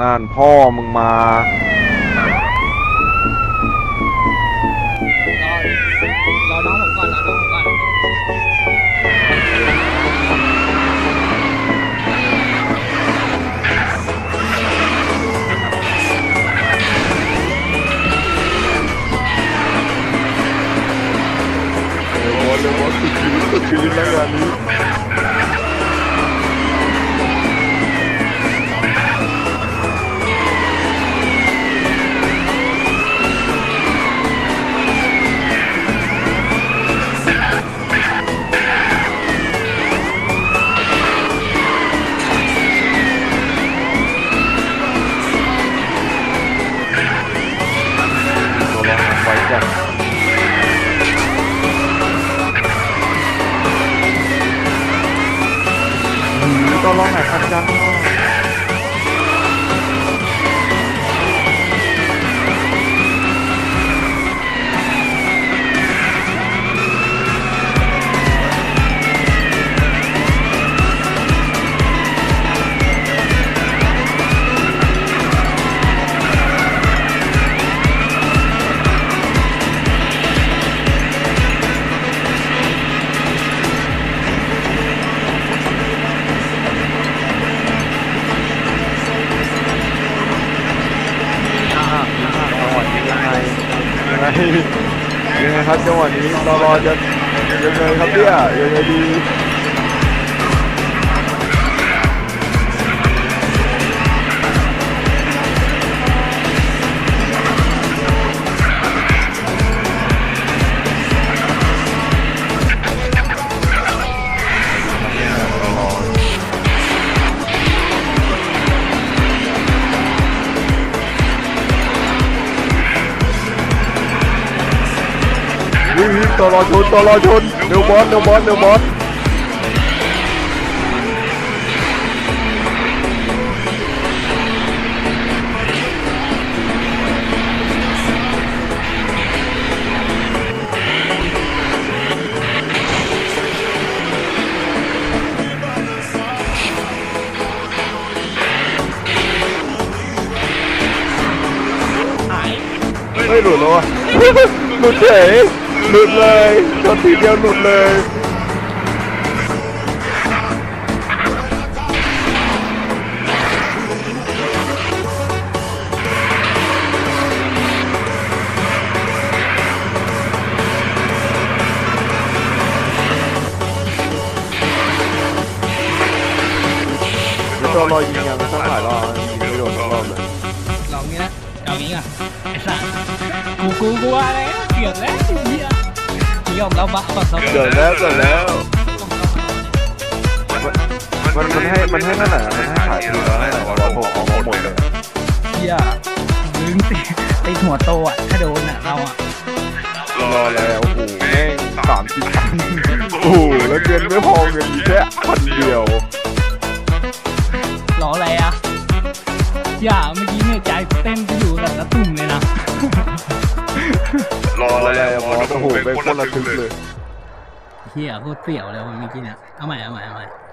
นั่นพ่อมึงมารอรอน้องผมก่อนรอน้องผมก่อนเดี๋ยวบอสเดี๋ยวบอสสุดชีวิตสุดชีวิตแล้วงานนี้ ตัวลงหน่อยคันจังอะ ยังไงครับจังหวะนี้ตัวร้ วิ่งวิ่งตัวรอชนตัวรอชนเร็วบอสเร็วบอสเร็วบอสไม่หลุดแล้ววะหลุดเฉย หลุดเลยชนทีเดียวหลุดเลยแล้วตัวรอยยิงยังตั้งหลายรอบยิงไม่โดนสักรอบเลยลองนี้นะเอางี้ก่อนไอ้สัสกูกูกูอะไรนะเกือบแล้วไอ้เหี้ ยยอมรับบักก่อนสักเกิดแล้วเกิดแล้ว มันมันให้มันให้นั่นแหละมันให้ขายทีละให้ร้อยหกของหมดเลยเหี้ยมึงติดติดหัวโตอะถ้าโดนอะเราอะรอแล้วโอ้โหแม่งสามสิบพันโอ้โหแล้วเงินไม่พอเงินมีแค่พันเดียวรออะไรอะอย่าเมื่อกี้เนี่ยใจเต้นไปอยู่กับละตุ่ม รอแล้วบอโอ้โหเป็นคนละทึกเลย เฮียโคตรเปรี้ยวเลยวันเมื่อกี้เนี่ยเอาใหม่เอาใหม่เอาใหม่